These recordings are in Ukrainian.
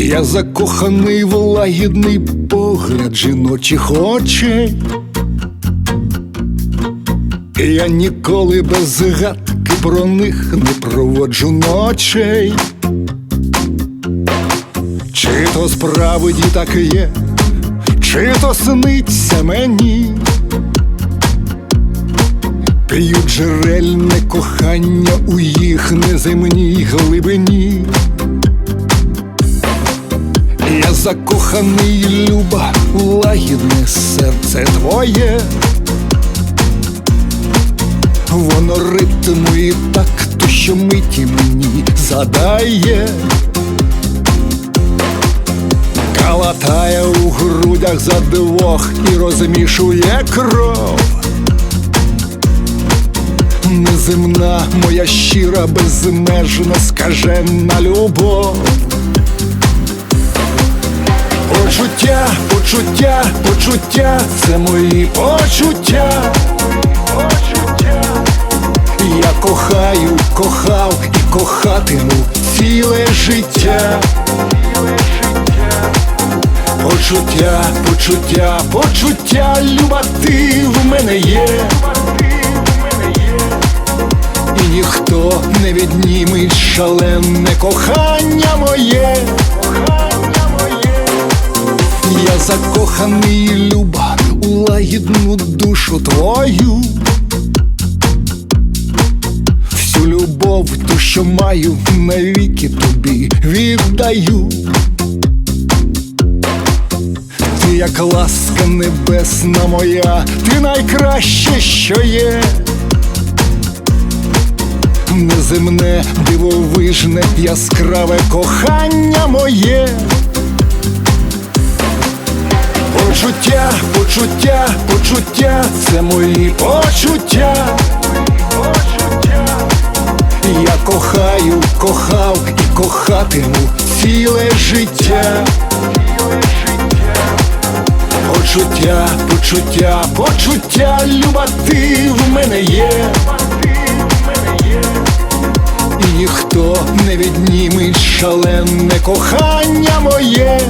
Я закоханий в лагідний погляд жіночих очей. Я ніколи без згадки про них не проводжу ночей. Чи то справді так є, чи то сниться мені. П'ють джерельне кохання у їх неземній глибині. Закоханий, люба, лагідне серце твоє. Воно ритму і такту, що миті мені задає. Калатає у грудях за двох і розмішує кров. Неземна моя щира, безмежна, скажена любов. Почуття, почуття, почуття, це мої почуття. Я кохаю, кохав і кохатиму ціле життя. Почуття, почуття, почуття, люба ти в мене є. І ніхто не відніме шалене кохання моє. Я закоханий, люба, у лагідну душу твою. Всю любов, ту, що маю, навіки тобі віддаю. Ти як ласка небесна моя, ти найкраще, що є. Неземне, дивовижне, яскраве кохання моє. Почуття, почуття, почуття, це мої почуття. Я кохаю, кохав і кохатиму ціле життя. Почуття, почуття, почуття, люба ти в мене є. Ніхто не відніме шалене кохання моє.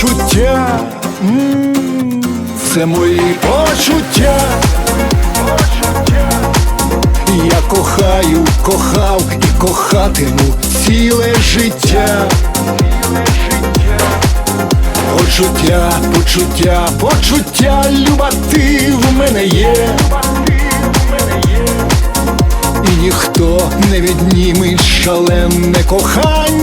Почуття, це мої почуття. Я кохаю, кохав і кохатиму ціле життя. Почуття, почуття, почуття, люба ти в мене є. І ніхто не відніме шалене кохання.